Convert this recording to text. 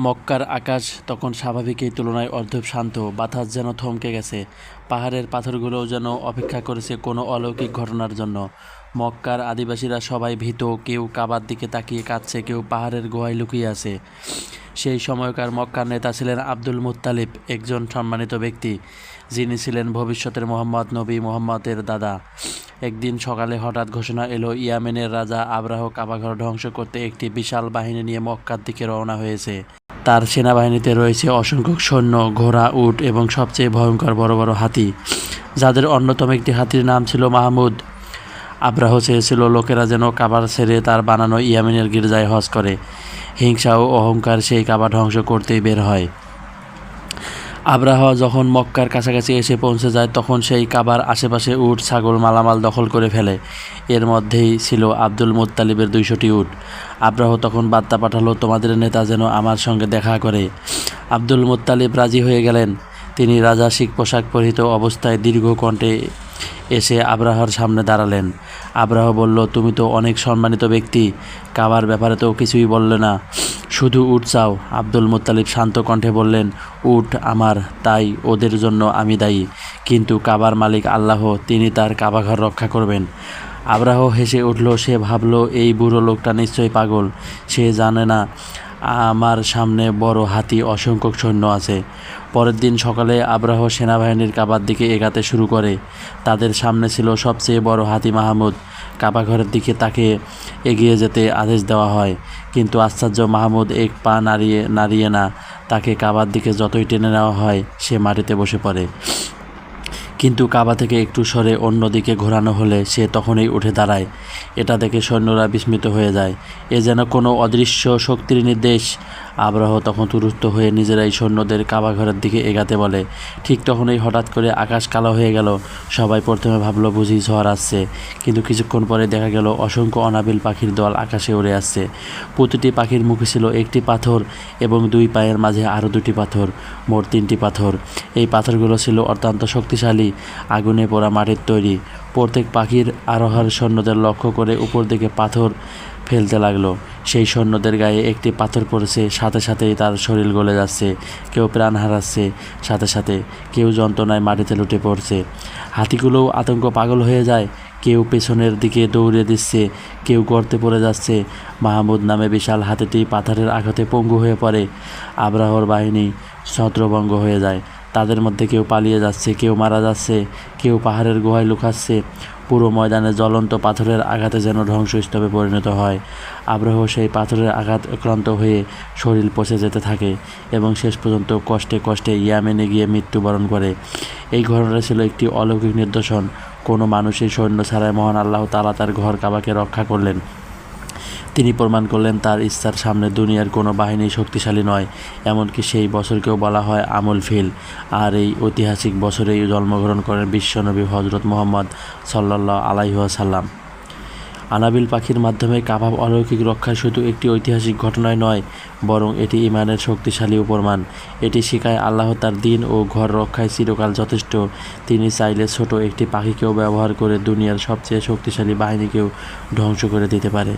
মক্কার আকাশ তখন স্বাভাবিকের তুলনায় অর্ধব শান্ত, বাতাস যেন থমকে গেছে। পাহাড়ের পাথরগুলোও যেন অপেক্ষা করেছে কোনো অলৌকিক ঘটনার জন্য। মক্কার আদিবাসীরা সবাই ভীত, কেউ কাবার দিকে তাকিয়ে কাঁদছে, কেউ পাহাড়ের গোহায় লুকিয়ে আছে। সেই সময়কার মক্কার নেতা ছিলেন আব্দুল মুত্তালিব, একজন সম্মানিত ব্যক্তি। যিনি ছিলেন ভবিষ্যতের মোহাম্মদ নবী মোহাম্মদের দাদা। একদিন সকালে হঠাৎ ঘোষণা এলো, ইয়ামেনের রাজা আব্রাহ কাবাঘর ধ্বংস করতে একটি বিশাল বাহিনী নিয়ে মক্কার দিকে রওনা হয়েছে। তার সেনাবাহিনীতে রয়েছে অসংখ্য সৈন্য, ঘোড়া, উট এবং সবচেয়ে ভয়ঙ্কর বড় বড় হাতি, যাদের অন্যতম একটি হাতির নাম ছিল মাহমুদ। আব্রাহ চেয়েছিল লোকেরা যেন কাবার ছেড়ে তার বানানো ইয়ামিনের গির্জায় হজ করে। হিংসা ও অহংকার সেই কাবা ধ্বংস করতেই বের হয়। আব্রাহ যখন মক্কার কাছাকাছি এসে পৌঁছে যায়, তখন সেই কাবার আশেপাশে উট, ছাগল, মালামাল দখল করে ফেলে। এর মধ্যেই ছিল আব্দুল মুত্তালিবের দুইশোটি উট। আব্রাহ তখন বার্তা পাঠালো, তোমাদের নেতা যেন আমার সঙ্গে দেখা করে। আব্দুল মুত্তালিব রাজি হয়ে গেলেন। তিনি রাজা শিখ পোশাক পরিহিত অবস্থায় দীর্ঘ কণ্ঠে এসে আব্রাহর সামনে দাঁড়ালেন। আব্রাহ বলল, তুমি তো অনেক সম্মানিত ব্যক্তি। কাবার ব্যাপারে তো কিছুই বললে না। শুধু উঠ চাও আব্দুল মুত্তালিব শান্ত কণ্ঠে বললেন, উঠ আমার, তাই ওদের জন্য আমি দায়ী। কিন্তু কাবার মালিক আল্লাহ, তিনি তার কাবাঘর রক্ষা করবেন। আব্রাহ হেসে উঠল, সে ভাবল, এই বুড়ো লোকটা নিশ্চয়ই পাগল। সে জানে না আমার সামনে বড় হাতি অসংখ্য সৈন্য আছে। পরের দিন সকালে আব্রাহ সেনাবাহিনীর কাবার দিকে এগাতে শুরু করে। তাদের সামনে ছিল সবচেয়ে বড় হাতি মাহমুদ। কাবাঘরের দিকে তাকে এগিয়ে যেতে আদেশ দেওয়া হয়। কিন্তু আশ্চর্য মাহমুদ এক পা নাড়িয়ে নাড়িয়ে না, তাকে কাবার দিকে যতই টেনে নেওয়া হয়, সে মাটিতে বসে পড়ে। কিন্তু কাবা থেকে একটু সরে অন্যদিকে ঘোরানো হলে সে তখনই উঠে দাঁড়ায়। এটা দেখে সৈন্যরা বিস্মিত হয়ে যায়। এ যেন কোনো অদৃশ্য শক্তির নির্দেশ। আব্রাহ তখন তুরুস্ত হয়ে নিজেরাই সৈন্যদের কাবাঘরের দিকে এগাতে বলে। ঠিক তখনই হঠাৎ করে আকাশ কালো হয়ে গেল। সবাই প্রথমে ভাবলো, বুঝি ঝড় আসছে। কিন্তু কিছুক্ষণ পরে দেখা গেল, অসংখ্য অনাবিল পাখির দল আকাশে উড়ে আসছে। প্রতিটি পাখির মুখে ছিল একটি পাথর এবং দুই পায়ের মাঝে আরও দুটি পাথর, মোট তিনটি পাথর। এই পাথরগুলো ছিল অত্যন্ত শক্তিশালী, আগুনে পোড়া মাটির তৈরি। প্রত্যেক পাখির আরোহার সৈন্যদের লক্ষ্য করে উপর দিকে পাথর ফেলতে লাগল। সেই সৈন্যদের গায়ে একটি পাথর পড়েছে, সাথে সাথেই তার শরীর গলে যাচ্ছে, কেউ প্রাণ হারাচ্ছে, সাথে সাথে কেউ যন্ত্রণায় মাটিতে লুটে পড়ছে। হাতিগুলোও আতঙ্ক পাগল হয়ে যায়, কেউ পেছনের দিকে দৌড়ে দিচ্ছে, কেউ গর্তে পড়ে যাচ্ছে। মাহমুদ নামে বিশাল হাতিটি পাথরের আঘাতে পঙ্গু হয়ে পড়ে। আব্রাহর বাহিনী ছত্রভঙ্গ হয়ে যায়। তাদের মধ্যে কেউ পালিয়ে যাচ্ছে, কেউ মারা যাচ্ছে, কেউ পাহাড়ের গুহায় লুকাচ্ছে। পুরো ময়দানে জ্বলন্ত পাথরের আঘাতে যেন ধ্বংসস্তূপে পরিণত হয়। আব্রাহ সেই পাথরের আঘাত আক্রান্ত হয়ে শরীর পচে যেতে থাকে এবং শেষ পর্যন্ত কষ্টে কষ্টে ইয়ামেনে গিয়ে মৃত্যুবরণ করে। এই ঘটনা ছিল একটি অলৌকিক নিদর্শন। কোনো মানুষের সৈন্য ছাড়াই মহান আল্লাহ তালা তার ঘর কাবাকে রক্ষা করলেন। তিনি প্রমাণ করলেন তার ইচ্ছার সামনে দুনিয়ার কোনো বাহিনী শক্তিশালী নয়, এমনকি সেই বছরকেও বলা হয় আমুল ফিল। আর এই ঐতিহাসিক বছরেই জন্মগ্রহণ করেন বিশ্বনবী হজরত মোহাম্মদ সাল্লাহ আলাইহাসাল্লাম আনাবিল পাখির মাধ্যমে কাবাব অলৌকিক রক্ষায় শুধু একটি ঐতিহাসিক ঘটনায় নয়, বরং এটি ইমানের শক্তিশালী প্রমাণ এটি শেখায় আল্লাহ তার দিন ও ঘর রক্ষায় চিরকাল যথেষ্ট। তিনি চাইলে ছোট একটি পাখিকেও ব্যবহার করে দুনিয়ার সবচেয়ে শক্তিশালী বাহিনীকেও ধ্বংস করে দিতে পারে।